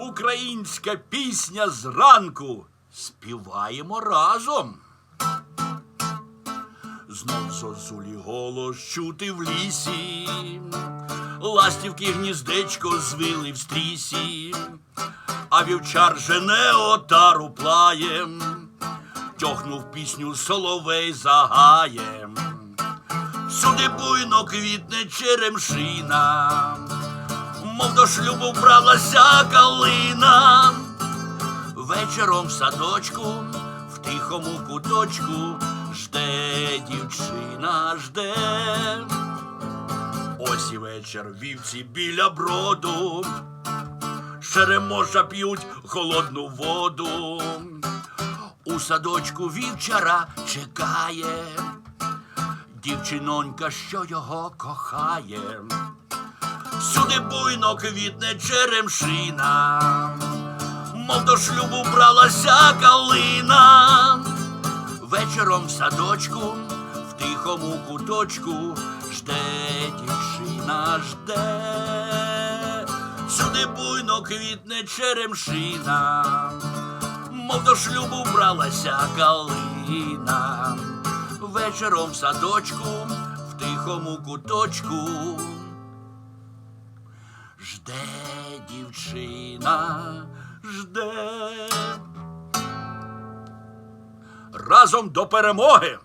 Українська пісня зранку. Співаємо разом. Знов зозулі голос чути в лісі, ластівки гніздечко звили в стрісі, а вівчар жене отару плаєм, тьохнув пісню соловей за гаєм. Всюди буйно квітне черемшина, до шлюбу бралася калина. Вечором в садочку, в тихому куточку, жде дівчина, жде. Ось і вечір вівці біля броду, Шереможа п'ють холодну воду. У садочку вівчара чекає, дівчинонька, що його кохає. Всюди буйно квітне черемшина, мов до шлюбу бралася калина. Вечором в садочку, в тихому куточку, жде дівчина, жде. Сюди буйно квітне черемшина, мов до шлюбу бралася калина. Вечором в садочку, в тихому куточку. Жде дівчина, жде. Разом до перемоги!